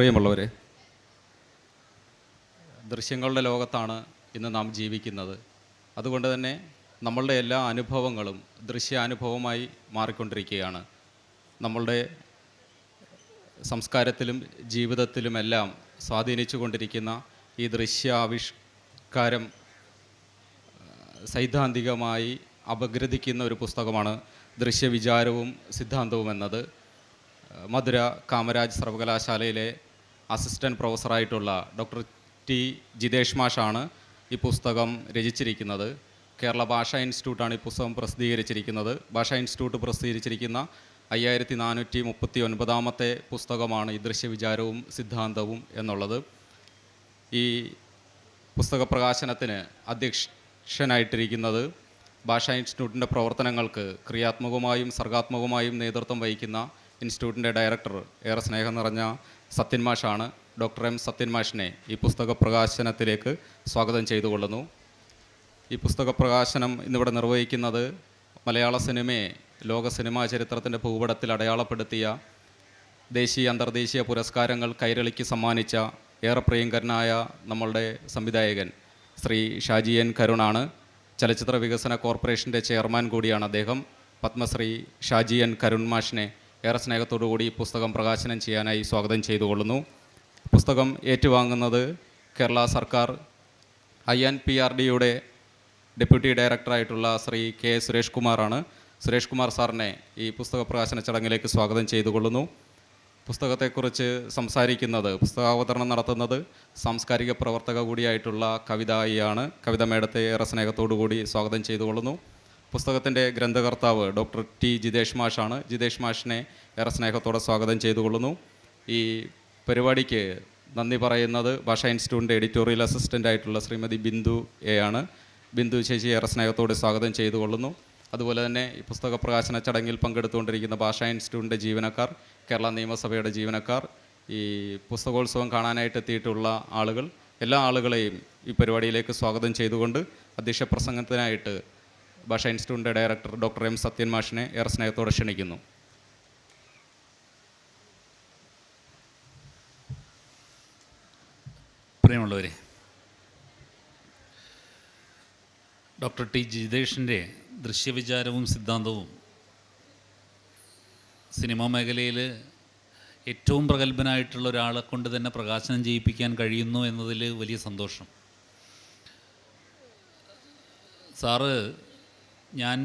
പ്രിയമുള്ളവരെ ദൃശ്യങ്ങളുടെ ലോകത്താണ് ഇന്ന് നാം ജീവിക്കുന്നത്. അതുകൊണ്ട് തന്നെ നമ്മളുടെ എല്ലാ അനുഭവങ്ങളും ദൃശ്യാനുഭവമായി മാറിക്കൊണ്ടിരിക്കുകയാണ്. നമ്മളുടെ സംസ്കാരത്തിലും ജീവിതത്തിലുമെല്ലാം സ്വാധീനിച്ചു കൊണ്ടിരിക്കുന്ന ഈ ദൃശ്യാവിഷ്കാരം സൈദ്ധാന്തികമായി അപഗ്രഥിക്കുന്ന ഒരു പുസ്തകമാണ് ദൃശ്യവിചാരവും സിദ്ധാന്തവും എന്നത് മധുര കാമരാജ് സർവകലാശാലയിലെ അസിസ്റ്റന്റ് പ്രൊഫസറായിട്ടുള്ള ഡോക്ടർ ടി ജിതേഷ് മാഷാണ് ഈ പുസ്തകം രചിച്ചിരിക്കുന്നത്. കേരള ഭാഷാ ഇൻസ്റ്റിറ്റ്യൂട്ടാണ് ഈ പുസ്തകം പ്രസിദ്ധീകരിച്ചിരിക്കുന്നത്. ഭാഷാ ഇൻസ്റ്റിറ്റ്യൂട്ട് പ്രസിദ്ധീകരിച്ചിരിക്കുന്ന അയ്യായിരത്തി നാനൂറ്റി മുപ്പത്തി ഒൻപതാമത്തെ പുസ്തകമാണ് ഈ ദൃശ്യവിചാരവും സിദ്ധാന്തവും എന്നുള്ളത്. ഈ പുസ്തക പ്രകാശനത്തിന് അധ്യക്ഷനായിട്ടിരിക്കുന്നത് ഭാഷാ ഇൻസ്റ്റിറ്റ്യൂട്ടിന്റെ പ്രവർത്തനങ്ങൾക്ക് ക്രിയാത്മകമായും സർഗാത്മകമായും നേതൃത്വം വഹിക്കുന്ന ഇൻസ്റ്റിറ്റ്യൂട്ടിന്റെ ഡയറക്ടർ ഏറെ സ്നേഹം നിറഞ്ഞ സത്യൻ മാഷാണ്. ഡോക്ടർ എം സത്യൻ മാഷിനെ ഈ പുസ്തക പ്രകാശനത്തിലേക്ക് സ്വാഗതം ചെയ്തുകൊള്ളുന്നു. ഈ പുസ്തക പ്രകാശനം ഇന്നിവിടെ നിർവഹിക്കുന്നത് മലയാള സിനിമയെ ലോക സിനിമാ ചരിത്രത്തിന്റെ ഭൂപടത്തിൽ അടയാളപ്പെടുത്തിയ ദേശീയ അന്തർദേശീയ പുരസ്കാരങ്ങൾ കൈരളിക്ക് സമ്മാനിച്ച ഏറെ പ്രിയങ്കരനായ നമ്മളുടെ സംവിധായകൻ ശ്രീ ഷാജി എൻ കരുണാണ്. ചലച്ചിത്ര വികസന കോർപ്പറേഷന്റെ ചെയർമാൻ കൂടിയാണ് അദ്ദേഹം. പത്മശ്രീ ഷാജി എൻ കരുൺ മാഷിനെ ഏറെ സ്നേഹത്തോടു കൂടി ഈ പുസ്തകം പ്രകാശനം ചെയ്യാനായി സ്വാഗതം ചെയ്തുകൊള്ളുന്നു. പുസ്തകം ഏറ്റുവാങ്ങുന്നത് കേരള സർക്കാർ ഐ എൻ പി ആർ ഡിയുടെ ഡെപ്യൂട്ടി ഡയറക്ടറായിട്ടുള്ള ശ്രീ കെ സുരേഷ് കുമാറാണ്. സുരേഷ് കുമാർ സാറിനെ ഈ പുസ്തക പ്രകാശന ചടങ്ങിലേക്ക് സ്വാഗതം ചെയ്തുകൊള്ളുന്നു. പുസ്തകത്തെക്കുറിച്ച് സംസാരിക്കുന്നത് പുസ്തകാവതരണം നടത്തുന്നത് സാംസ്കാരിക പ്രവർത്തക കൂടിയായിട്ടുള്ള കവിതായിയാണ്. കവിത മേടത്തെ ഏറെ സ്നേഹത്തോടു കൂടി സ്വാഗതം ചെയ്തുകൊള്ളുന്നു. പുസ്തകത്തിന്റെ ഗ്രന്ഥകർത്താവ് ഡോക്ടർ ടി ജിതേഷ് മാഷാണ്. ജിതേഷ് മാഷിനെ ഏറെ സ്നേഹത്തോടെ സ്വാഗതം ചെയ്തുകൊള്ളുന്നു. ഈ പരിപാടിക്ക് നന്ദി പറയുന്നത് ഭാഷ ഇൻസ്റ്റിറ്റ്യൂട്ടിന്റെ എഡിറ്റോറിയൽ അസിസ്റ്റന്റ് ആയിട്ടുള്ള ശ്രീമതി ബിന്ദു എ ആണ്. ബിന്ദു ചേച്ചി ഏറെ സ്നേഹത്തോടെ സ്വാഗതം ചെയ്തുകൊള്ളുന്നു. അതുപോലെ തന്നെ ഈ പുസ്തക പ്രകാശന ചടങ്ങിൽ പങ്കെടുത്തുകൊണ്ടിരിക്കുന്ന ഭാഷാ ഇൻസ്റ്റിറ്റ്യൂട്ടിന്റെ ജീവനക്കാർ കേരള നിയമസഭയുടെ ജീവനക്കാർ ഈ പുസ്തകോത്സവം കാണാനായിട്ട് എത്തിയിട്ടുള്ള ആളുകൾ എല്ലാ ആളുകളെയും ഈ പരിപാടിയിലേക്ക് സ്വാഗതം ചെയ്തുകൊണ്ട് അധ്യക്ഷ പ്രസംഗത്തിനായിട്ട് ഭാഷാ ഇൻസ്റ്റിറ്റ്യൂട്ടിന്റെ ഡയറക്ടർ ഡോക്ടർ എം സത്യൻ മാഷിനെ ഏറെ സ്നേഹത്തോടെ ക്ഷണിക്കുന്നു. പ്രിയമുള്ളവരെ ഡോക്ടർ ടി ജിതേഷിന്റെ ദൃശ്യവിചാരവും സിദ്ധാന്തവും സിനിമാ മേഖലയിൽ ഏറ്റവും പ്രഗത്ഭനായിട്ടുള്ള ഒരാളെ കൊണ്ട് തന്നെ പ്രകാശനം ചെയ്യിപ്പിക്കാൻ കഴിയുന്നു എന്നതിൽ വലിയ സന്തോഷം. സാറ് ഞാൻ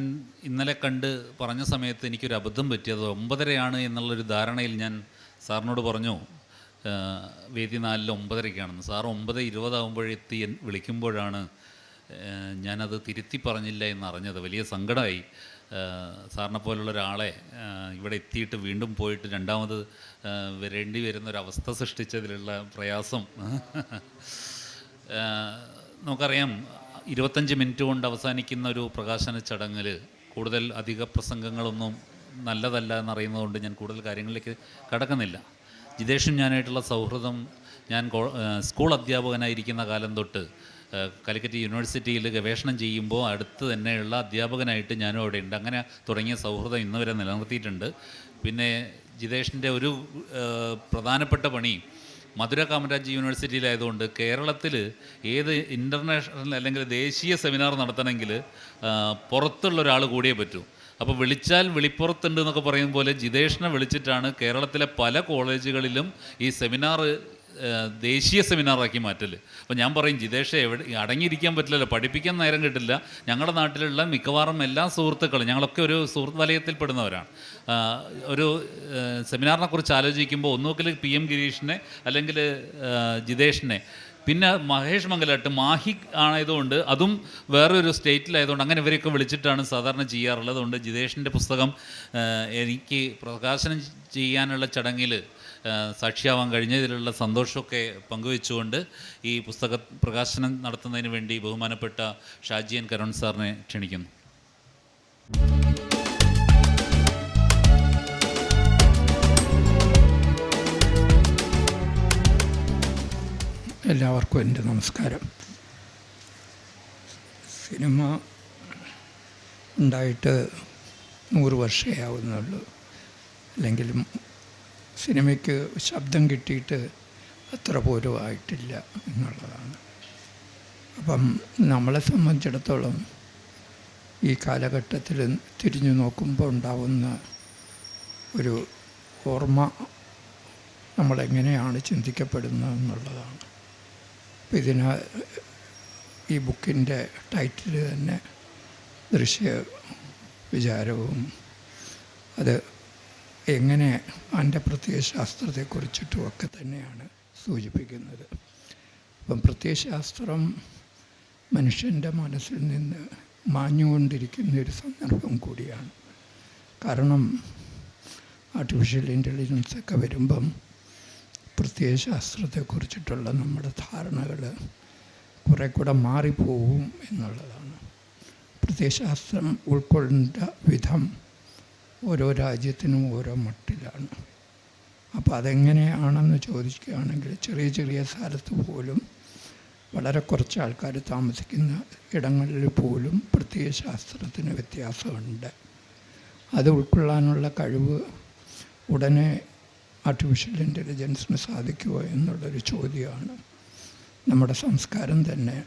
ഇന്നലെ കണ്ട് പറഞ്ഞ സമയത്ത് എനിക്കൊരു അബദ്ധം പറ്റിയത് ഒമ്പതരയാണ് എന്നുള്ളൊരു ധാരണയിൽ ഞാൻ സാറിനോട് പറഞ്ഞു. വേദി നാലിൽ ഒമ്പതരയ്ക്കാണെന്ന്. സാർ ഒമ്പത് ഇരുപതാകുമ്പോഴെത്തി വിളിക്കുമ്പോഴാണ് ഞാനത് തിരുത്തി പറഞ്ഞില്ല എന്നറിഞ്ഞത്. വലിയ സങ്കടമായി. സാറിനെ പോലുള്ള ഒരാളെ ഇവിടെ എത്തിയിട്ട് വീണ്ടും പോയിട്ട് രണ്ടാമത് വരേണ്ടി വരുന്ന ഒരു അവസ്ഥ സൃഷ്ടിച്ചതിലുള്ള പ്രയാസം നമുക്കറിയാം. ഇരുപത്തഞ്ച് മിനിറ്റ് കൊണ്ട് അവസാനിക്കുന്ന ഒരു പ്രകാശന ചടങ്ങിൽ കൂടുതൽ അധിക പ്രസംഗങ്ങളൊന്നും നല്ലതല്ല എന്നറിയുന്നതുകൊണ്ട് ഞാൻ കൂടുതൽ കാര്യങ്ങളിലേക്ക് കടക്കുന്നില്ല. ജിതേഷും ഞാനായിട്ടുള്ള സൗഹൃദം ഞാൻ സ്കൂൾ അധ്യാപകനായിരിക്കുന്ന കാലം തൊട്ട് കലിക്കറ്റ് യൂണിവേഴ്സിറ്റിയിൽ ഗവേഷണം ചെയ്യുമ്പോൾ അടുത്ത് തന്നെയുള്ള അധ്യാപകനായിട്ട് ഞാനും അവിടെ ഉണ്ട് അങ്ങനെ തുടങ്ങിയ സൗഹൃദം ഇന്നുവരെ നിലനിർത്തിയിട്ടുണ്ട്. പിന്നെ ജിതേഷിന്റെ ഒരു പ്രധാനപ്പെട്ട പണി മധുര കാമരാജ് യൂണിവേഴ്സിറ്റിയിലായതുകൊണ്ട് കേരളത്തിൽ ഏത് ഇന്റർനാഷണൽ അല്ലെങ്കിൽ ദേശീയ സെമിനാർ നടത്തണമെങ്കിൽ പുറത്തുള്ള ഒരാൾ കൂടിയേ പറ്റൂ. അപ്പോൾ വിളിച്ചാൽ വിളിപ്പുറത്തുണ്ട് എന്നൊക്കെ പറയും പോലെ ജിതേഷിനെ വിളിച്ചിട്ടാണ് കേരളത്തിലെ പല കോളേജുകളിലും ഈ സെമിനാർ ദേശീയ സെമിനാറാക്കി മാറ്റൽ അപ്പോൾ ഞാൻ പറയും ജിതേഷ് എവിടെ അടങ്ങിയിരിക്കാൻ പറ്റില്ലല്ലോ പഠിപ്പിക്കാൻ നേരം കിട്ടില്ല. ഞങ്ങളുടെ നാട്ടിലുള്ള മിക്കവാറും എല്ലാ സുഹൃത്തുക്കളും ഞങ്ങളൊക്കെ ഒരു സുഹൃത്ത് വലയത്തിൽപ്പെടുന്നവരാണ്. ആ, ഒരു സെമിനാറിനെ കുറിച്ച് ആലോചിക്കുമ്പോൾ ഒന്നുകിൽ പി എം ഗിരീഷിനെ അല്ലെങ്കിൽ ജിതേഷിനെ. പിന്നെ മഹേഷ് മംഗലാട്ട് മാഹി ആയതുകൊണ്ട് അതും വേറൊരു സ്റ്റേറ്റിലായതുകൊണ്ട് അങ്ങനെ ഇവരെയൊക്കെ വിളിച്ചിട്ടാണ് സാധാരണ ചെയ്യാറുള്ളത്. അതുകൊണ്ട് ജിതേഷിന്റെ പുസ്തകം എനിക്ക് പ്രകാശനം ചെയ്യാനുള്ള ചടങ്ങിൽ സാക്ഷിയാവാൻ കഴിഞ്ഞതിലുള്ള സന്തോഷമൊക്കെ പങ്കുവെച്ചുകൊണ്ട് ഈ പുസ്തക പ്രകാശനം നടത്തുന്നതിന് വേണ്ടി ബഹുമാനപ്പെട്ട ഷാജിയൻ കരുൺ സാറിനെ ക്ഷണിക്കുന്നു. എല്ലാവർക്കും എന്റെ നമസ്കാരം. സിനിമ ഉണ്ടായിട്ട് നൂറ് വർഷമേ ആവുന്നുള്ളൂ. അല്ലെങ്കിൽ സിനിമയ്ക്ക് ശബ്ദം കിട്ടിയിട്ട് അത്ര പോലും ആയിട്ടില്ല എന്നുള്ളതാണ്. അപ്പം നമ്മളെ സംബന്ധിച്ചിടത്തോളം ഈ കാലഘട്ടത്തിൽ തിരിഞ്ഞു നോക്കുമ്പോൾ ഉണ്ടാവുന്ന ഒരു ഓർമ്മ നമ്മളെങ്ങനെയാണ് ചിന്തിക്കപ്പെടുന്നത് എന്നുള്ളതാണ്. ഇതിന് ഈ ബുക്കിന്റെ ടൈറ്റിൽ തന്നെ ദൃശ്യ വിചാരവും അത് എങ്ങനെ അതിന്റെ പ്രത്യയശാസ്ത്രത്തെക്കുറിച്ചിട്ടും ഒക്കെ തന്നെയാണ് സൂചിപ്പിക്കുന്നത്. അപ്പം പ്രത്യയശാസ്ത്രം മനുഷ്യന്റെ മനസ്സിൽ നിന്ന് മാഞ്ഞുകൊണ്ടിരിക്കുന്ന ഒരു സന്ദർഭം കൂടിയാണ്. കാരണം ആർട്ടിഫിഷ്യൽ ഇന്റലിജൻസ് ഒക്കെ വരുമ്പം പ്രത്യയശാസ്ത്രത്തെക്കുറിച്ചിട്ടുള്ള നമ്മുടെ ധാരണകൾ കുറേ കൂടെ മാറിപ്പോവും എന്നുള്ളതാണ്. പ്രത്യയശാസ്ത്രം ഉൾക്കൊണ്ട വിധം ഓരോ രാജ്യത്തിനും ഓരോ മട്ടിലാണ്. അപ്പോൾ അതെങ്ങനെയാണെന്ന് ചോദിക്കുകയാണെങ്കിൽ ചെറിയ ചെറിയ സ്ഥലത്ത് പോലും വളരെ കുറച്ച് ആൾക്കാർ താമസിക്കുന്ന ഇടങ്ങളിൽ പോലും പ്രത്യയശാസ്ത്രത്തിന് വ്യത്യാസമുണ്ട്. അത് ഉൾക്കൊള്ളാനുള്ള കഴിവ് ഉടനെ ആർട്ടിഫിഷ്യൽ ഇന്റലിജൻസിന് സാധിക്കുമോ എന്നുള്ളൊരു ചോദ്യമാണ്. നമ്മുടെ സംസ്കാരം തന്നെ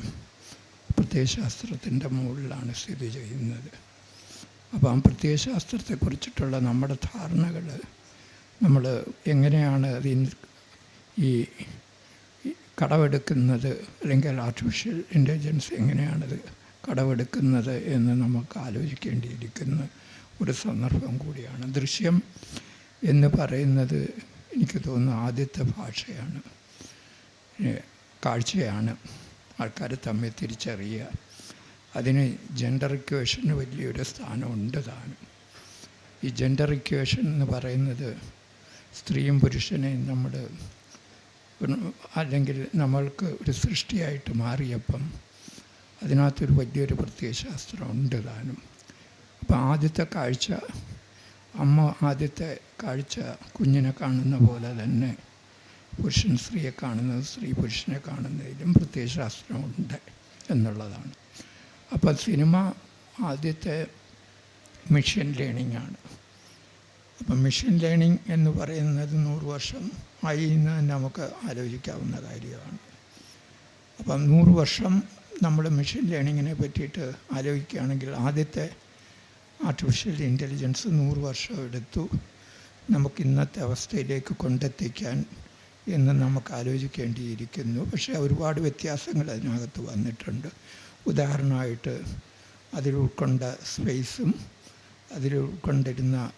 പ്രത്യയശാസ്ത്രത്തിന്റെ മുകളിലാണ് സ്ഥിതി ചെയ്യുന്നത്. അപ്പോൾ ആ പ്രത്യയശാസ്ത്രത്തെക്കുറിച്ചിട്ടുള്ള നമ്മുടെ ധാരണകൾ നമ്മൾ എങ്ങനെയാണ് അതിൽ ഈ ഈ കടമെടുക്കുന്നത് അല്ലെങ്കിൽ ആർട്ടിഫിഷ്യൽ ഇന്റലിജൻസ് എങ്ങനെയാണത് കടമെടുക്കുന്നത് എന്ന് നമുക്ക് ആലോചിക്കേണ്ടിയിരിക്കുന്ന ഒരു സന്ദർഭം കൂടിയാണ്. ദൃശ്യം എന്ന് പറയുന്നത് എനിക്ക് തോന്നുന്നു ആദ്യത്തെ ഭാഷയാണ്. കാഴ്ചയാണ് ആൾക്കാർ തമ്മിൽ തിരിച്ചറിയുക. അതിന് ജെൻഡർ ഇക്വേഷന് വലിയൊരു സ്ഥാനമുണ്ട് ഈ ജെൻഡർ ഇക്വേഷൻ എന്ന് പറയുന്നത് സ്ത്രീയും പുരുഷനെയും നമ്മൾ അല്ലെങ്കിൽ നമ്മൾക്ക് ഒരു സൃഷ്ടിയായിട്ട് മാറിയപ്പം അതിനകത്തൊരു വലിയൊരു പ്രത്യയശാസ്ത്രം ഉണ്ട് താനും. അപ്പം ആദ്യത്തെ കാഴ്ച അമ്മ ആദ്യത്തെ കാഴ്ച കുഞ്ഞിനെ കാണുന്ന പോലെ തന്നെ പുരുഷൻ സ്ത്രീയെ കാണുന്നത് സ്ത്രീ പുരുഷനെ കാണുന്നതിലും പ്രത്യയശാസ്ത്രമുണ്ട് എന്നുള്ളതാണ്. അപ്പോൾ സിനിമ ആദ്യത്തെ മെഷീൻ ലേണിംഗ് ആണ്. അപ്പം മെഷീൻ ലേണിംഗ് എന്ന് പറയുന്നത് നൂറ് വർഷം ആയി എന്ന് നമുക്ക് ആലോചിക്കാവുന്ന കാര്യമാണ്. അപ്പം നൂറ് വർഷം നമ്മൾ മെഷീൻ ലേണിങ്ങിനെ പറ്റിയിട്ട് ആലോചിക്കുകയാണെങ്കിൽ ആദ്യത്തെ ആർട്ടിഫിഷ്യൽ ഇന്റലിജൻസ് നൂറ് വർഷം എടുത്തു. നമുക്ക് ഇന്നത്തെ അവസ്ഥയിലേക്ക് കൊണ്ടെത്തിക്കാൻ എന്ന് നമുക്ക് ആലോചിക്കേണ്ടിയിരിക്കുന്നു. പക്ഷേ ഒരുപാട് വ്യത്യാസങ്ങൾ അതിനകത്ത് വന്നിട്ടുണ്ട്. ഉദാഹരണമായിട്ട് അതിൽ ഉൾക്കൊണ്ട സ്പേസും അതിൽ ഉൾക്കൊണ്ടിരുന്ന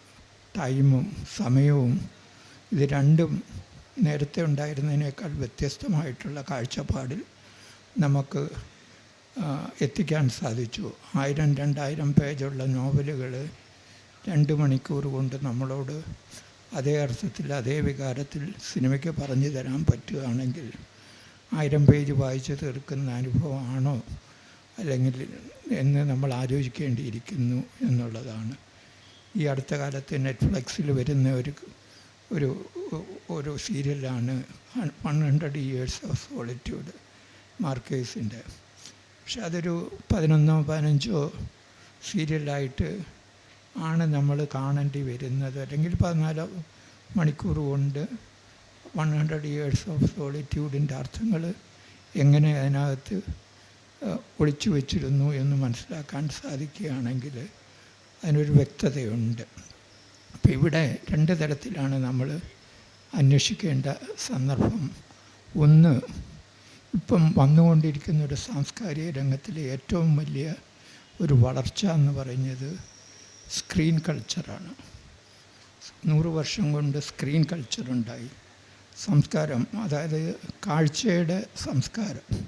ടൈമും സമയവും ഇത് രണ്ടും നേരത്തെ ഉണ്ടായിരുന്നതിനേക്കാൾ വ്യത്യസ്തമായിട്ടുള്ള കാഴ്ചപ്പാടിൽ നമുക്ക് എത്തിക്കാൻ സാധിച്ചു. ആയിരം രണ്ടായിരം പേജുള്ള നോവലുകൾ രണ്ട് മണിക്കൂർ കൊണ്ട് നമ്മളോട് അതേ അർത്ഥത്തിൽ അതേ വികാരത്തിൽ സിനിമയ്ക്ക് പറഞ്ഞു തരാൻ പറ്റുകയാണെങ്കിൽ ആയിരം പേജ് വായിച്ച് തീർക്കുന്ന അനുഭവമാണോ? അല്ലെങ്കിൽ എന്ന് നമ്മൾ ആലോചിക്കേണ്ടിയിരിക്കുന്നു എന്നുള്ളതാണ്. ഈ അടുത്ത കാലത്ത് നെറ്റ്ഫ്ലിക്സിൽ വരുന്ന ഒരു ഒരു ഒരു സീരിയലാണ് one hundred years of solitude മാർക്കേഴ്സിന്റെ പക്ഷെ അതൊരു പതിനൊന്നോ പതിനഞ്ചോ സീരിയലായിട്ട് ആണ് നമ്മൾ കാണേണ്ടി വരുന്നത്. അല്ലെങ്കിൽ പതിനാലോ മണിക്കൂർ കൊണ്ട് വൺ ഹൺഡ്രഡ് ഇയേഴ്സ് ഓഫ് സോളിറ്റ്യൂഡിന്റെ അർത്ഥങ്ങൾ എങ്ങനെ അതിനകത്ത് ഒളിച്ചു വച്ചിരുന്നു എന്ന് മനസ്സിലാക്കാൻ സാധിക്കുകയാണെങ്കിൽ അതിനൊരു വ്യക്തതയുണ്ട്. അപ്പോൾ ഇവിടെ രണ്ട് തരത്തിലാണ് നമ്മൾ അന്വേഷിക്കേണ്ട സന്ദർഭം. ഒന്ന് ഇപ്പം വന്നുകൊണ്ടിരിക്കുന്ന ഒരു സാംസ്കാരിക രംഗത്തിലെ ഏറ്റവും വലിയ ഒരു വളർച്ച എന്ന് പറയുന്നത് സ്ക്രീൻ കൾച്ചറാണ്. നൂറ് വർഷം കൊണ്ട് സ്ക്രീൻ കൾച്ചർ ഉണ്ടായി സംസ്കാരം അതായത് കാഴ്ചയുടെ സംസ്കാരം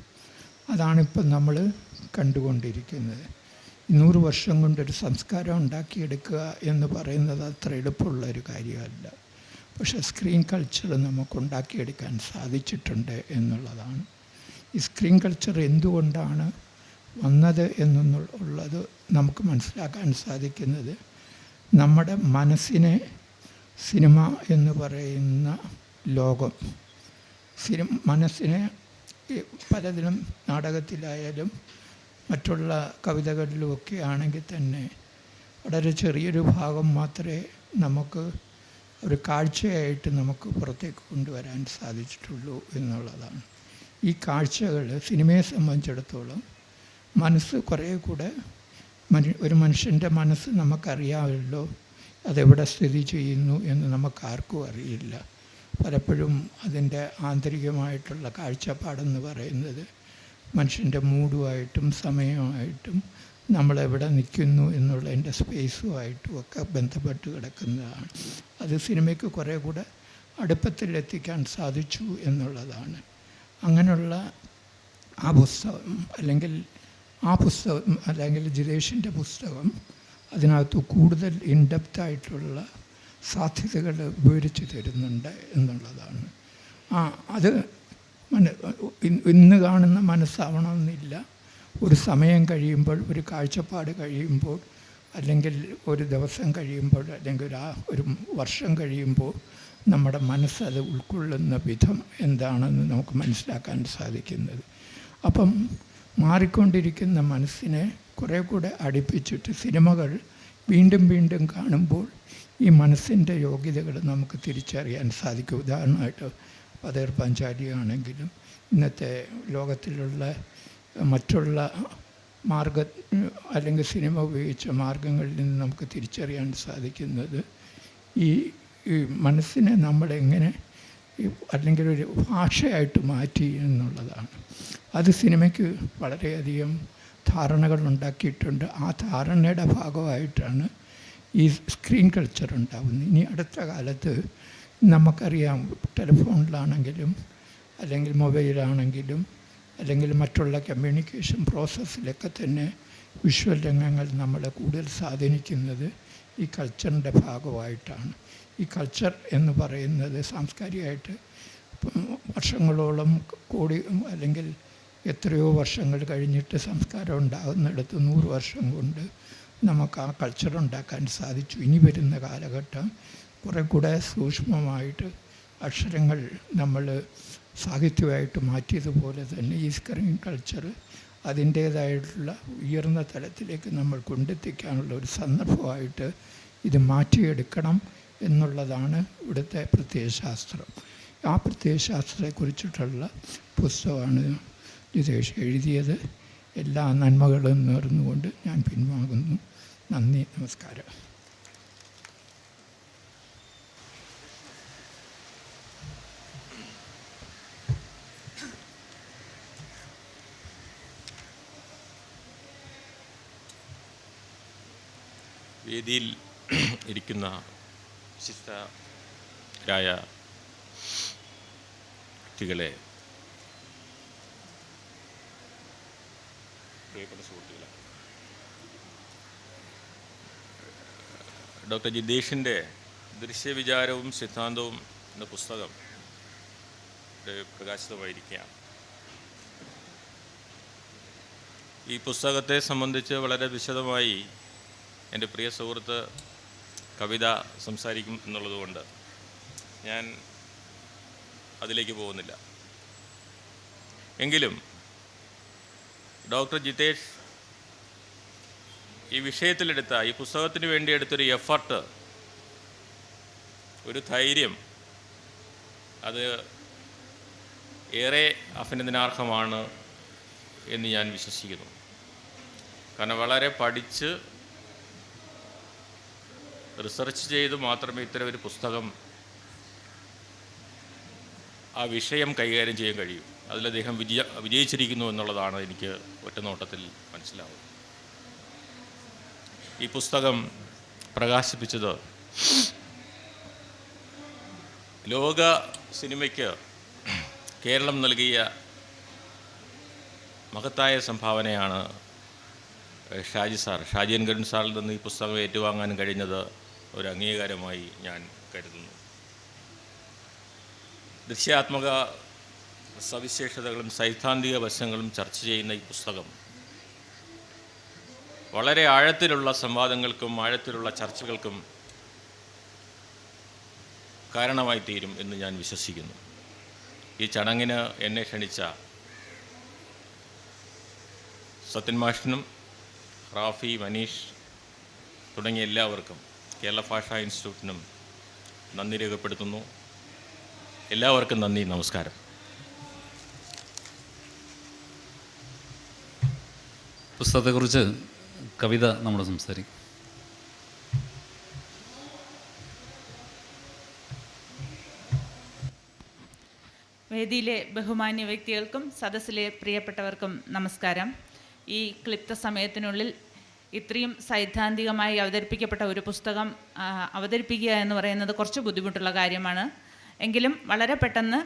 അതാണിപ്പം നമ്മൾ കണ്ടുകൊണ്ടിരിക്കുന്നത്. നൂറ് വർഷം കൊണ്ടൊരു സംസ്കാരം ഉണ്ടാക്കിയെടുക്കുക എന്ന് പറയുന്നത് അത്ര എളുപ്പമുള്ള ഒരു കാര്യമല്ല. പക്ഷേ സ്ക്രീൻ കൾച്ചർ നമുക്ക് ഉണ്ടാക്കിയെടുക്കാൻ സാധിച്ചിട്ടുണ്ട് എന്നുള്ളതാണ്. ഈ സ്ക്രീൻ കൾച്ചർ എന്തുകൊണ്ടാണ് വന്നത് എന്നുള്ളത് നമുക്ക് മനസ്സിലാക്കാൻ സാധിക്കുന്നത്. നമ്മുടെ മനസ്സിനെ സിനിമ എന്ന് പറയുന്ന ലോകം സിനിമ മനസ്സിനെ പലതിലും നാടകത്തിലായാലും മറ്റുള്ള കവിതകളിലുമൊക്കെ ആണെങ്കിൽ തന്നെ വളരെ ചെറിയൊരു ഭാഗം മാത്രമേ നമുക്ക് ഒരു കാഴ്ചയായിട്ട് നമുക്ക് പുറത്തേക്ക് കൊണ്ടുവരാൻ സാധിച്ചിട്ടുള്ളൂ എന്നുള്ളതാണ്. ഈ കാഴ്ചകൾ സിനിമയെ സംബന്ധിച്ചിടത്തോളം മനസ്സ് കുറേ കൂടെ മനു ഒരു മനുഷ്യന്റെ മനസ്സ് നമുക്കറിയാമല്ലോ അതെവിടെ സ്ഥിതി ചെയ്യുന്നു എന്ന് നമുക്കാർക്കും അറിയില്ല. പലപ്പോഴും അതിന്റെ ആന്തരികമായിട്ടുള്ള കാഴ്ചപ്പാടെന്ന് പറയുന്നത് മനുഷ്യന്റെ മൂഡുമായിട്ടും സമയമായിട്ടും നമ്മളെവിടെ നിൽക്കുന്നു എന്നുള്ളതിന്റെ സ്പേസുമായിട്ടും ഒക്കെ ബന്ധപ്പെട്ട് കിടക്കുന്നതാണ്. അത് സിനിമയ്ക്ക് കുറേ കൂടെ അടുപ്പത്തിലെത്തിക്കാൻ സാധിച്ചു എന്നുള്ളതാണ്. അങ്ങനെയുള്ള ആ പുസ്തകം അല്ലെങ്കിൽ ആ പുസ്തകം അല്ലെങ്കിൽ ജിതേഷിന്റെ പുസ്തകം അതിനകത്ത് കൂടുതൽ ഇൻഡെപ്തായിട്ടുള്ള സാധ്യതകൾ വിവരിച്ചു തരുന്നുണ്ട് എന്നുള്ളതാണ്. ആ അത് ഇന്ന് കാണുന്ന മനസ്സാവണമെന്നില്ല. ഒരു സമയം കഴിയുമ്പോൾ ഒരു കാഴ്ചപ്പാട് കഴിയുമ്പോൾ അല്ലെങ്കിൽ ഒരു ദിവസം കഴിയുമ്പോൾ അല്ലെങ്കിൽ ഒരു ഒരു വർഷം കഴിയുമ്പോൾ നമ്മുടെ മനസ്സത് ഉൾക്കൊള്ളുന്ന വിധം എന്താണെന്ന് നമുക്ക് മനസ്സിലാക്കാൻ സാധിക്കുന്നത്. അപ്പം മാറിക്കൊണ്ടിരിക്കുന്ന മനസ്സിനെ കുറേ കൂടെ അടുപ്പിച്ചിട്ട് സിനിമകൾ വീണ്ടും വീണ്ടും കാണുമ്പോൾ ഈ മനസ്സിന്റെ യോഗ്യതകൾ നമുക്ക് തിരിച്ചറിയാൻ സാധിക്കും. ഉദാഹരണമായിട്ട് പതേർ പഞ്ചാരി ആണെങ്കിലും ഇന്നത്തെ ലോകത്തിലുള്ള മറ്റുള്ള മാർഗ അല്ലെങ്കിൽ സിനിമ ഉപയോഗിച്ച മാർഗങ്ങളിൽ നിന്ന് നമുക്ക് തിരിച്ചറിയാൻ സാധിക്കുന്നത് ഈ ഈ മനസ്സിനെ നമ്മളെങ്ങനെ അല്ലെങ്കിൽ ഒരു ഭാഷയായിട്ട് മാറ്റി എന്നുള്ളതാണ്. അത് സിനിമയ്ക്ക് വളരെയധികം ധാരണകൾ ഉണ്ടാക്കിയിട്ടുണ്ട്. ആ ധാരണയുടെ ഭാഗമായിട്ടാണ് ഈ സ്ക്രീൻ കൾച്ചർ ഉണ്ടാകുന്നത് ഇനി അടുത്ത കാലത്ത് നമുക്കറിയാം ടെലിഫോണിലാണെങ്കിലും അല്ലെങ്കിൽ മൊബൈലാണെങ്കിലും അല്ലെങ്കിൽ മറ്റുള്ള കമ്മ്യൂണിക്കേഷൻ പ്രോസസ്സിലൊക്കെ തന്നെ വിഷ്വൽ രംഗങ്ങൾ നമ്മളെ കൂടുതൽ സ്വാധീനിക്കുന്നത് ഈ കൾച്ചറിന്റെ ഭാഗമായിട്ടാണ്. ഈ കൾച്ചർ എന്ന് പറയുന്നത് സാംസ്കാരികമായിട്ട് വർഷങ്ങളോളം കൂടി അല്ലെങ്കിൽ എത്രയോ വർഷങ്ങൾ കഴിഞ്ഞിട്ട് സംസ്കാരം ഉണ്ടാകുന്നിടത്ത് നൂറ് വർഷം കൊണ്ട് നമുക്ക് ആ കൾച്ചർ ഉണ്ടാക്കാൻ സാധിച്ചു. ഇനി വരുന്ന കാലഘട്ടം കുറേ കൂടെ സൂക്ഷ്മമായിട്ട് അക്ഷരങ്ങൾ നമ്മൾ സാഹിത്യമായിട്ട് മാറ്റിയതുപോലെ തന്നെ ഈ സ്ക്രീൻ കൾച്ചർ അതിന്റേതായിട്ടുള്ള ഉയർന്ന തലത്തിലേക്ക് നമ്മൾ കൊണ്ടെത്തിക്കാനുള്ള ഒരു സന്ദർഭമായിട്ട് ഇത് മാറ്റിയെടുക്കണം എന്നുള്ളതാണ് ഇവിടുത്തെ പ്രത്യയശാസ്ത്രം. ആ പ്രത്യയശാസ്ത്രത്തെക്കുറിച്ചിട്ടുള്ള പുസ്തകമാണ് ജിതേഷ് എഴുതിയത്. എല്ലാ നന്മകളും നേർന്നുകൊണ്ട് ഞാൻ പിൻവാങ്ങുന്നു. നന്ദി നമസ്കാരം. വേദിയിൽ ഇരിക്കുന്ന വിശിഷ്ടരായ വ്യക്തികളെ പ്രിയപ്പെട്ട സുഹൃത്തുക്കളെ ഡോക്ടർ ജിതേഷിന്റെ ദൃശ്യവിചാരവും സിദ്ധാന്തവും എന്ന പുസ്തകം പ്രകാശിതമായിരിക്കുകയാണ്. ഈ പുസ്തകത്തെ സംബന്ധിച്ച് വളരെ വിശദമായി എന്റെ പ്രിയ സുഹൃത്ത് കവിത സംസാരിക്കും എന്നുള്ളതുകൊണ്ട് ഞാൻ അതിലേക്ക് പോകുന്നില്ല. എങ്കിലും ഡോക്ടർ ജിതേഷ് ഈ വിഷയത്തിലെടുത്ത ഈ പുസ്തകത്തിന് വേണ്ടി എടുത്തൊരു എഫർട്ട് ഒരു ധൈര്യം അത് ഏറെ അഭിനന്ദനാർഹമാണ് എന്ന് ഞാൻ വിശ്വസിക്കുന്നു. കാരണം വളരെ പഠിച്ച് റിസർച്ച് ചെയ്ത് മാത്രമേ ഇത്തരം ഒരു പുസ്തകം ആ വിഷയം കൈകാര്യം ചെയ്യാൻ കഴിയൂ. അതിൽ അദ്ദേഹം വിജയ വിജയിച്ചിരിക്കുന്നു എന്നുള്ളതാണ് എനിക്ക് ഒറ്റനോട്ടത്തിൽ മനസ്സിലാവുന്നത്. ഈ പുസ്തകം പ്രകാശിപ്പിച്ചത് ലോക സിനിമയ്ക്ക് കേരളം നൽകിയ മഹത്തായ സംഭാവനയാണ് ഷാജി സാർ. ഷാജി എൻഗഡൻ സാറിൽ നിന്ന് ഈ പുസ്തകം ഏറ്റുവാങ്ങാൻ കഴിഞ്ഞത് ഒരു അംഗീകാരമായി ഞാൻ കരുതുന്നു. ദൃശ്യാത്മക സവിശേഷതകളും സൈദ്ധാന്തിക വശങ്ങളും ചർച്ച ചെയ്യുന്ന ഈ പുസ്തകം വളരെ ആഴത്തിലുള്ള സംവാദങ്ങൾക്കും ആഴത്തിലുള്ള ചർച്ചകൾക്കും കാരണമായി തീരും എന്ന് ഞാൻ വിശ്വസിക്കുന്നു. ഈ ചടങ്ങിന് എന്നെ ക്ഷണിച്ച സത്യൻ മാഷിനും റാഫി മനീഷ് തുടങ്ങിയ എല്ലാവർക്കും കേരള ഭാഷാ ഇൻസ്റ്റിറ്റ്യൂട്ടിനും നന്ദി രേഖപ്പെടുത്തുന്നു. എല്ലാവർക്കും നന്ദി നമസ്കാരം. പുസ്തകത്തെക്കുറിച്ച് കവിത നമ്മൾ സംസാരിക്കും. വേദിയിലെ ബഹുമാന്യ വ്യക്തികൾക്കും സദസ്സിലെ പ്രിയപ്പെട്ടവർക്കും നമസ്കാരം. ഈ ക്ലിപ്ത സമയത്തിനുള്ളിൽ ഇത്രയും സൈദ്ധാന്തികമായി അവതരിപ്പിക്കപ്പെട്ട ഒരു പുസ്തകം അവതരിപ്പിക്കുക എന്ന് പറയുന്നത് കുറച്ച് ബുദ്ധിമുട്ടുള്ള കാര്യമാണ്. എങ്കിലും വളരെ പെട്ടെന്ന്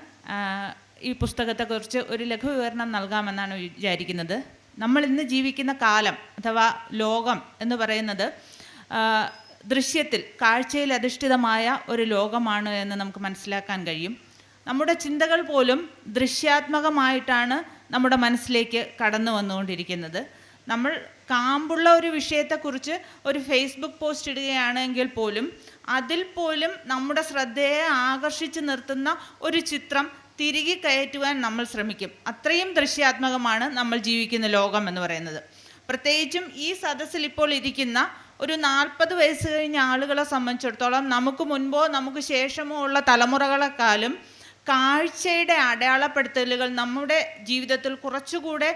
ഈ പുസ്തകത്തെക്കുറിച്ച് ഒരു ലഘു വിവരണം നൽകാമെന്നാണ് വിചാരിക്കുന്നത്. നമ്മൾ ഇന്ന് ജീവിക്കുന്ന കാലം അഥവാ ലോകം എന്ന് പറയുന്നത് ദൃശ്യത്തിൽ കാഴ്ചയിൽ അധിഷ്ഠിതമായ ഒരു ലോകമാണ് എന്ന് നമുക്ക് മനസ്സിലാക്കാൻ കഴിയും. നമ്മുടെ ചിന്തകൾ പോലും ദൃശ്യാത്മകമായിട്ടാണ് നമ്മുടെ മനസ്സിലേക്ക് കടന്നു വന്നുകൊണ്ടിരിക്കുന്നത്. നമ്മൾ കാമ്പുള്ള ഒരു വിഷയത്തെക്കുറിച്ച് ഒരു ഫേസ്ബുക്ക് പോസ്റ്റ് ഇടുകയാണെങ്കിൽ പോലും അതിൽ പോലും നമ്മുടെ ശ്രദ്ധയെ ആകർഷിച്ച് നിർത്തുന്ന ഒരു ചിത്രം തിരികെ കയറ്റുവാൻ നമ്മൾ ശ്രമിക്കും. അത്രയും ദൃശ്യാത്മകമാണ് നമ്മൾ ജീവിക്കുന്ന ലോകം എന്ന് പറയുന്നത്. പ്രത്യേകിച്ചും ഈ സദസ്സിൽ ഇപ്പോൾ ഇരിക്കുന്ന ഒരു നാൽപ്പത് വയസ്സ് കഴിഞ്ഞ ആളുകളെ സംബന്ധിച്ചിടത്തോളം നമുക്ക് മുൻപോ നമുക്ക് ശേഷമോ ഉള്ള തലമുറകളെക്കാളും കാഴ്ചയുടെ അടയാളപ്പെടുത്തലുകൾ നമ്മുടെ ജീവിതത്തിൽ കുറച്ചുകൂടെ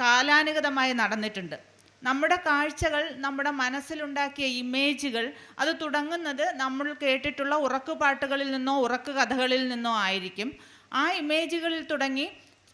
കാലാനുഗതമായി നടന്നിട്ടുണ്ട്. നമ്മുടെ കാഴ്ചകൾ നമ്മുടെ മനസ്സിലുണ്ടാക്കിയ ഇമേജുകൾ അത് തുടങ്ങുന്നത് നമ്മൾ കേട്ടിട്ടുള്ള ഉറക്കുപാട്ടുകളിൽ നിന്നോ ഉറക്കു കഥകളിൽ നിന്നോ ആയിരിക്കും. ആ ഇമേജുകളിൽ തുടങ്ങി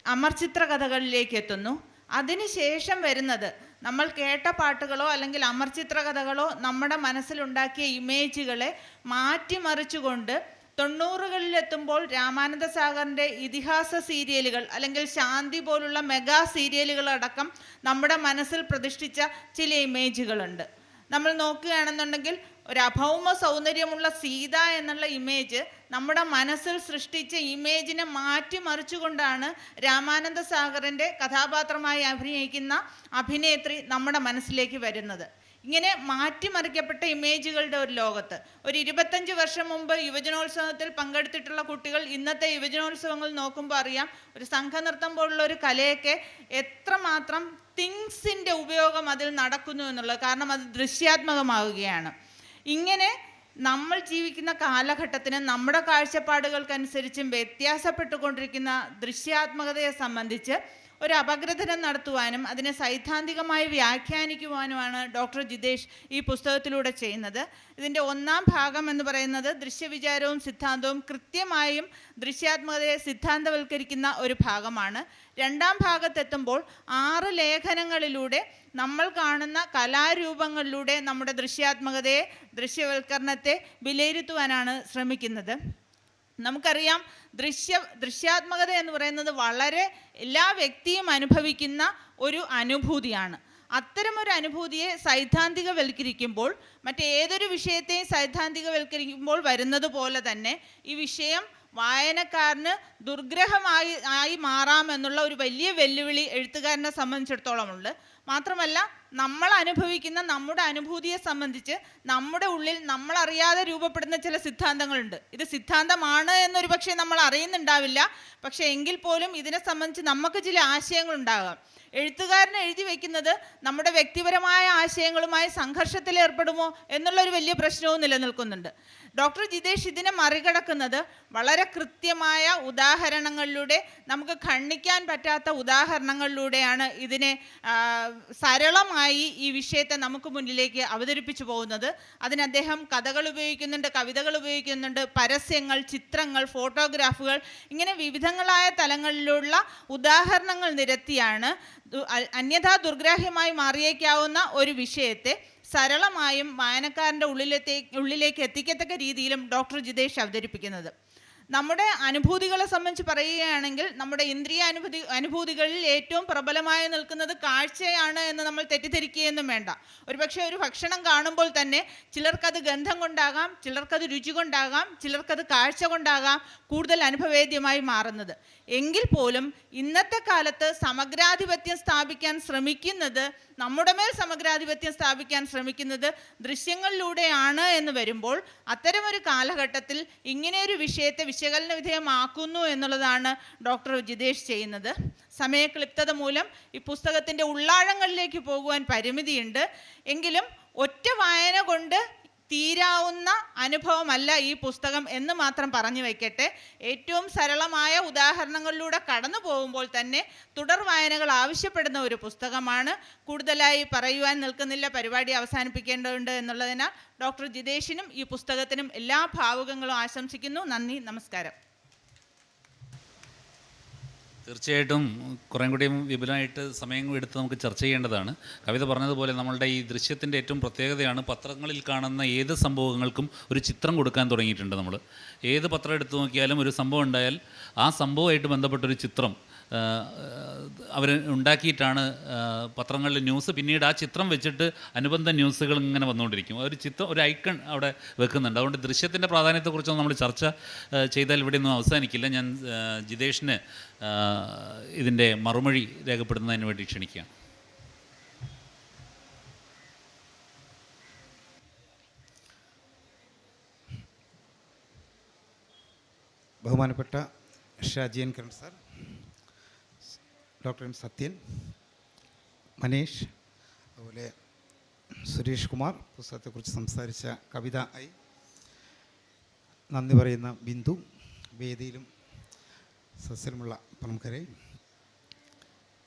അമർചിത്ര കഥകളിലേക്ക് എത്തുന്നു അതിനുശേഷം വരുന്നത് നമ്മൾ കേട്ട പാട്ടുകളോ അല്ലെങ്കിൽ അമർചിത്ര കഥകളോ നമ്മുടെ മനസ്സിലുണ്ടാക്കിയ ഇമേജുകളെ മാറ്റിമറിച്ചുകൊണ്ട് തൊണ്ണൂറുകളിലെത്തുമ്പോൾ രാമാനന്ദ സാഗറിന്റെ ഇതിഹാസ സീരിയലുകൾ അല്ലെങ്കിൽ ശാന്തി പോലുള്ള മെഗാ സീരിയലുകളടക്കം നമ്മുടെ മനസ്സിൽ പ്രതിഷ്ഠിച്ച ചില ഇമേജുകളുണ്ട്. നമ്മൾ നോക്കുകയാണെന്നുണ്ടെങ്കിൽ ഒരു അഭൗമ സൗന്ദര്യമുള്ള സീത എന്നുള്ള ഇമേജ് നമ്മുടെ മനസ്സിൽ സൃഷ്ടിച്ച ഇമേജിനെ മാറ്റിമറിച്ചുകൊണ്ടാണ് രാമാനന്ദ സാഗറിന്റെ കഥാപാത്രമായി അഭിനയിക്കുന്ന അഭിനേത്രി നമ്മുടെ മനസ്സിലേക്ക് വരുന്നത്. ഇങ്ങനെ മാറ്റിമറിക്കപ്പെട്ട ഇമേജുകളുടെ ഒരു ലോകത്ത്. ഒരു ഇരുപത്തഞ്ച് വർഷം മുമ്പ് യുവജനോത്സവത്തിൽ പങ്കെടുത്തിട്ടുള്ള കുട്ടികൾ ഇന്നത്തെ യുവജനോത്സവങ്ങൾ നോക്കുമ്പോൾ അറിയാം ഒരു സംഘനൃത്തം പോലുള്ള ഒരു കലയൊക്കെ എത്രമാത്രം തിങ്സിന്റെ ഉപയോഗം അതിൽ നടക്കുന്നു എന്നുള്ളത്. കാരണം അത് ദൃശ്യാത്മകമാവുകയാണ്. ഇങ്ങനെ നമ്മൾ ജീവിക്കുന്ന കാലഘട്ടത്തിന് നമ്മുടെ കാഴ്ചപ്പാടുകൾക്കനുസരിച്ചും വ്യത്യാസപ്പെട്ടുകൊണ്ടിരിക്കുന്ന ദൃശ്യാത്മകതയെ സംബന്ധിച്ച് ഒരു അപഗ്രഥനം നടത്തുവാനും അതിനെ സൈദ്ധാന്തികമായി വ്യാഖ്യാനിക്കുവാനുമാണ് ഡോക്ടർ ജിതേഷ് ഈ പുസ്തകത്തിലൂടെ ചെയ്യുന്നത്. ഇതിന്റെ ഒന്നാം ഭാഗം എന്ന് പറയുന്നത് ദൃശ്യവിചാരവും സിദ്ധാന്തവും കൃത്യമായും ദൃശ്യാത്മകതയെ സിദ്ധാന്തവൽക്കരിക്കുന്ന ഒരു ഭാഗമാണ്. രണ്ടാം ഭാഗത്തെത്തുമ്പോൾ ആറ് ലേഖനങ്ങളിലൂടെ നമ്മൾ കാണുന്ന കലാരൂപങ്ങളിലൂടെ നമ്മുടെ ദൃശ്യാത്മകതയെ ദൃശ്യവൽക്കരണത്തെ വിലയിരുത്തുവാനാണ് ശ്രമിക്കുന്നത്. നമുക്കറിയാം ദൃശ്യ ദൃശ്യാത്മകത എന്ന് പറയുന്നത് വളരെ എല്ലാ വ്യക്തിയും അനുഭവിക്കുന്ന ഒരു അനുഭൂതിയാണ്. അത്തരമൊരു അനുഭൂതിയെ സൈദ്ധാന്തികവൽക്കരിക്കുമ്പോൾ മറ്റേതൊരു വിഷയത്തെയും സൈദ്ധാന്തികവൽക്കരിക്കുമ്പോൾ വരുന്നത് പോലെ തന്നെ ഈ വിഷയം വായനക്കാരന് ദുർഗ്രഹമായി ആയി മാറാമെന്നുള്ള ഒരു വലിയ വെല്ലുവിളി എഴുത്തുകാരനെ സംബന്ധിച്ചിടത്തോളമുണ്ട്. മാത്രമല്ല നമ്മൾ അനുഭവിക്കുന്ന നമ്മുടെ അനുഭൂതിയെ സംബന്ധിച്ച് നമ്മുടെ ഉള്ളിൽ നമ്മൾ അറിയാതെ രൂപപ്പെടുന്ന ചില സിദ്ധാന്തങ്ങളുണ്ട്. ഇത് സിദ്ധാന്തമാണ് എന്നൊരു പക്ഷേ നമ്മൾ അറിയുന്നുണ്ടാവില്ല പക്ഷേ എങ്കിൽ പോലും ഇതിനെ സംബന്ധിച്ച് നമുക്ക് ചില ആശയങ്ങളുണ്ടാകാം. എഴുത്തുകാരൻ എഴുതി വയ്ക്കുന്നത് നമ്മുടെ വ്യക്തിപരമായ ആശയങ്ങളുമായി സംഘർഷത്തിൽ ഏർപ്പെടുമോ എന്നുള്ള ഒരു വലിയ പ്രശ്നവും നിലനിൽക്കുന്നുണ്ട്. ഡോക്ടർ ജിതേഷ് ഇതിനെ മറികടക്കുന്നത് വളരെ കൃത്യമായ ഉദാഹരണങ്ങളിലൂടെ നമുക്ക് ഖണ്ഡിക്കാൻ പറ്റാത്ത ഉദാഹരണങ്ങളിലൂടെയാണ് ഇതിനെ സരളമായി ഈ വിഷയത്തെ നമുക്ക് മുന്നിലേക്ക് അവതരിപ്പിച്ചു പോകുന്നത്. അതിന് അദ്ദേഹം കഥകൾ ഉപയോഗിക്കുന്നുണ്ട് കവിതകൾ ഉപയോഗിക്കുന്നുണ്ട് പരസ്യങ്ങൾ ചിത്രങ്ങൾ ഫോട്ടോഗ്രാഫുകൾ ഇങ്ങനെ വിവിധങ്ങളായ തലങ്ങളിലുള്ള ഉദാഹരണങ്ങൾ നിരത്തിയാണ് അന്യഥാ ദുർഗ്രാഹ്യമായി മാറിയേക്കാവുന്ന ഒരു വിഷയത്തെ സരളമായും വായനക്കാരന്റെ ഉള്ളിലെത്തേ ഉള്ളിലേക്ക് എത്തിക്കത്തക്ക രീതിയിലും ഡോക്ടർ ജിതേഷ് അവതരിപ്പിക്കുന്നത്. നമ്മുടെ അനുഭൂതികളെ സംബന്ധിച്ച് പറയുകയാണെങ്കിൽ നമ്മുടെ ഇന്ദ്രിയ അനുഭൂതി അനുഭൂതികളിൽ ഏറ്റവും പ്രബലമായി നിൽക്കുന്നത് കാഴ്ചയാണ് എന്ന് നമ്മൾ തെറ്റിദ്ധരിക്കുകയൊന്നും വേണ്ട. ഒരുപക്ഷെ ഒരു ഭക്ഷണം കാണുമ്പോൾ തന്നെ ചിലർക്കത് ഗന്ധം കൊണ്ടാകാം ചിലർക്കത് രുചി കൊണ്ടാകാം ചിലർക്കത് കാഴ്ച കൊണ്ടാകാം കൂടുതൽ അനുഭവേദ്യമായി മാറുന്നത്. എങ്കിൽ പോലും ഇന്നത്തെ കാലത്ത് സമഗ്രാധിപത്യം സ്ഥാപിക്കാൻ ശ്രമിക്കുന്നത് നമ്മുടെ മേൽ സമഗ്രാധിപത്യം സ്ഥാപിക്കാൻ ശ്രമിക്കുന്നത് ദൃശ്യങ്ങളിലൂടെയാണ് എന്ന് വരുമ്പോൾ അത്തരമൊരു കാലഘട്ടത്തിൽ ഇങ്ങനെയൊരു വിഷയത്തെ വിശകലന വിധേയമാക്കുന്നു എന്നുള്ളതാണ് ഡോക്ടർ ജിതേഷ് ചെയ്യുന്നത്. സമയക്ലിപ്തത മൂലം ഈ പുസ്തകത്തിന്റെ ഉള്ളാഴങ്ങളിലേക്ക് പോകുവാൻ പരിമിതിയുണ്ട്. എങ്കിലും ഒറ്റ വായന കൊണ്ട് തീരാവുന്ന അനുഭവമല്ല ഈ പുസ്തകം എന്ന് മാത്രം പറഞ്ഞു വയ്ക്കട്ടെ ഏറ്റവും സരളമായ ഉദാഹരണങ്ങളിലൂടെ കടന്നു പോകുമ്പോൾ തന്നെ തുടർ വായനകൾ ആവശ്യപ്പെടുന്ന ഒരു പുസ്തകമാണ്. കൂടുതലായി പറയുവാൻ നിൽക്കുന്നില്ല പരിപാടി അവസാനിപ്പിക്കേണ്ടതുണ്ട് എന്നുള്ളതിനാൽ ഡോക്ടർ ജിതേഷിനും ഈ പുസ്തകത്തിനും എല്ലാ ഭാവുകങ്ങളും ആശംസിക്കുന്നു. നന്ദി നമസ്കാരം. തീർച്ചയായിട്ടും കുറേ കൂടിയും വിപുലമായിട്ട് സമയം എടുത്ത് നമുക്ക് ചർച്ച ചെയ്യേണ്ടതാണ്. കവിത പറഞ്ഞതുപോലെ നമ്മളുടെ ഈ ദൃശ്യത്തിന്റെ ഏറ്റവും പ്രത്യേകതയാണ് പത്രങ്ങളിൽ കാണുന്ന ഏത് സംഭവങ്ങൾക്കും ഒരു ചിത്രം കൊടുക്കാൻ തുടങ്ങിയിട്ടുണ്ട് നമ്മൾ ഏത് പത്രം എടുത്തു നോക്കിയാലും ഒരു സംഭവം ഉണ്ടായാൽ ആ സംഭവമായിട്ട് ബന്ധപ്പെട്ടൊരു ചിത്രം അവർ ഉണ്ടാക്കിയിട്ടാണ് പത്രങ്ങളിൽ ന്യൂസ്. പിന്നീട് ആ ചിത്രം വെച്ചിട്ട് അനുബന്ധ ന്യൂസുകൾ ഇങ്ങനെ വന്നുകൊണ്ടിരിക്കും. ഒരു ചിത്രം ഒരു ഐക്കൺ അവിടെ വെക്കുന്നുണ്ട്. അതുകൊണ്ട് ദൃശ്യത്തിന്റെ പ്രാധാന്യത്തെക്കുറിച്ചൊന്നും നമ്മൾ ചർച്ച ചെയ്താൽ ഇവിടെ ഒന്നും അവസാനിക്കില്ല. ഞാൻ ജിതേഷിന് ഇതിന്റെ മറുമൊഴി രേഖപ്പെടുത്തുന്നതിന് വേണ്ടി ക്ഷണിക്കുകയാണ്. ബഹുമാനപ്പെട്ട Shaji N Karun sir. Doctor M Sathyan Maneesh അതുപോലെ സുരേഷ് കുമാർ പുസ്തകത്തെക്കുറിച്ച് സംസാരിച്ച കവിത ഐ. നന്ദി പറയുന്ന ബിന്ദു വേദിയിലും സസ്യമുള്ള പ്രമുഖരെ.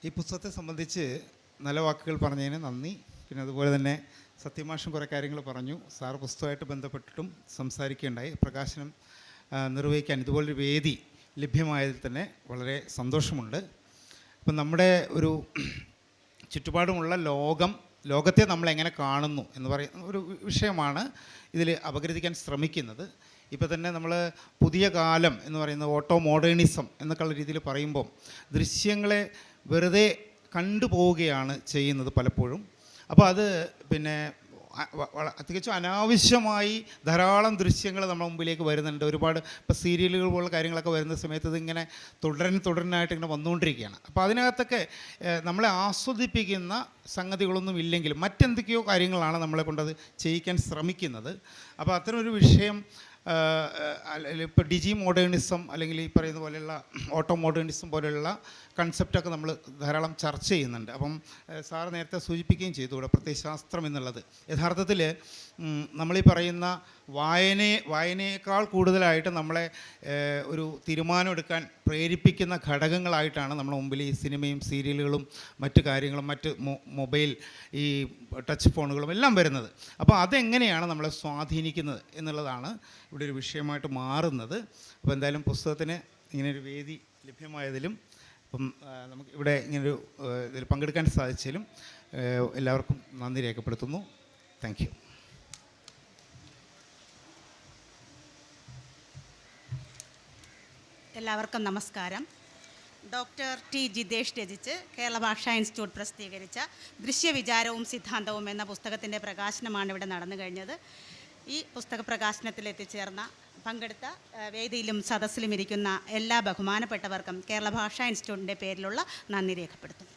ഈ പുസ്തകത്തെ സംബന്ധിച്ച് നല്ല വാക്കുകൾ പറഞ്ഞതിന് നന്ദി. പിന്നെ അതുപോലെ തന്നെ സത്യമാഷം കുറേ കാര്യങ്ങൾ പറഞ്ഞു. സാർ പുസ്തകമായിട്ട് ബന്ധപ്പെട്ടിട്ടും സംസാരിക്കുകയുണ്ടായി. പ്രകാശനം നിർവഹിക്കാൻ ഇതുപോലൊരു വേദി ലഭ്യമായതിൽ തന്നെ വളരെ സന്തോഷമുണ്ട്. ഇപ്പം നമ്മുടെ ഒരു ചുറ്റുപാടുമുള്ള ലോകം ലോകത്തെ നമ്മൾ എങ്ങനെ കാണുന്നു എന്ന് പറയുന്ന ഒരു വിഷയമാണ് ഇതിൽ അപഗ്രഥിക്കാൻ ശ്രമിക്കുന്നത്. ഇപ്പോൾ തന്നെ നമ്മൾ പുതിയ കാലം എന്ന് പറയുന്നത് ഓട്ടോ മോഡേണിസം എന്നൊക്കെയുള്ള രീതിയിൽ പറയുമ്പം ദൃശ്യങ്ങളെ വെറുതെ കണ്ടുപോവുകയാണ് ചെയ്യുന്നത് പലപ്പോഴും. അപ്പോൾ അത് പിന്നെ തികച്ചും അനാവശ്യമായി ധാരാളം ദൃശ്യങ്ങൾ നമ്മുടെ മുമ്പിലേക്ക് വരുന്നുണ്ട്. ഒരുപാട് ഇപ്പോൾ സീരിയലുകൾ പോലുള്ള കാര്യങ്ങളൊക്കെ വരുന്ന സമയത്ത് ഇതിങ്ങനെ തുടരൻ തുടരനായിട്ട് ഇങ്ങനെ വന്നുകൊണ്ടിരിക്കുകയാണ്. അപ്പോൾ അതിനകത്തൊക്കെ നമ്മളെ ആസ്വദിപ്പിക്കുന്ന സംഗതികളൊന്നും ഇല്ലെങ്കിലും മറ്റെന്തൊക്കെയോ കാര്യങ്ങളാണ് നമ്മളെ കൊണ്ടത് ചെയ്യിക്കാൻ ശ്രമിക്കുന്നത്. അപ്പോൾ അത്തരമൊരു വിഷയം ഇപ്പോൾ ഡിജി മോഡേണിസം അല്ലെങ്കിൽ ഈ പറയുന്ന പോലെയുള്ള ഓട്ടോ മോഡേണിസം പോലെയുള്ള കൺസെപ്റ്റൊക്കെ നമ്മൾ ധാരാളം ചർച്ച ചെയ്യുന്നുണ്ട്. അപ്പം സാർ നേരത്തെ സൂചിപ്പിക്കുകയും ചെയ്തു. ഇവിടെ പ്രത്യയശാസ്ത്രം എന്നുള്ളത്. യഥാർത്ഥത്തിൽ നമ്മളീ പറയുന്ന വായനയെ വായനയേക്കാൾ കൂടുതലായിട്ട് നമ്മളെ ഒരു തീരുമാനമെടുക്കാൻ പ്രേരിപ്പിക്കുന്ന ഘടകങ്ങളായിട്ടാണ് നമ്മുടെ മുമ്പിൽ ഈ സിനിമയും സീരിയലുകളും മറ്റു കാര്യങ്ങളും മറ്റ് മൊബൈൽ ഈ ടച്ച് ഫോണുകളും എല്ലാം വരുന്നത്. അപ്പോൾ അതെങ്ങനെയാണ് നമ്മളെ സ്വാധീനിക്കുന്നത് എന്നുള്ളതാണ് ഇവിടെ ഒരു വിഷയമായിട്ട് മാറുന്നത്. അപ്പോൾ എന്തായാലും പുസ്തകത്തിന് ഇങ്ങനൊരു വേദി ലഭ്യമായതിലും അപ്പം നമുക്ക് ഇവിടെ ഇങ്ങനൊരു ഇതിൽ പങ്കെടുക്കാൻ സാധിച്ചതിലും എല്ലാവർക്കും നന്ദി രേഖപ്പെടുത്തുന്നു. താങ്ക് എല്ലാവർക്കും നമസ്കാരം. ഡോക്ടർ ടി ജിതേഷ് രചിച്ച് കേരള ഭാഷാ ഇൻസ്റ്റിറ്റ്യൂട്ട് പ്രസിദ്ധീകരിച്ച ദൃശ്യവിചാരവും സിദ്ധാന്തവും എന്ന പുസ്തകത്തിന്റെ പ്രകാശനമാണ് ഇവിടെ നടന്നു കഴിഞ്ഞത്. ഈ പുസ്തക പ്രകാശനത്തിൽ എത്തിച്ചേർന്ന പങ്കെടുത്ത വേദിയിലും സദസ്സിലും ഇരിക്കുന്ന എല്ലാ ബഹുമാനപ്പെട്ടവർക്കും കേരള ഭാഷാ ഇൻസ്റ്റിറ്റ്യൂട്ടിന്റെ പേരിലുള്ള നന്ദി രേഖപ്പെടുത്തുന്നു.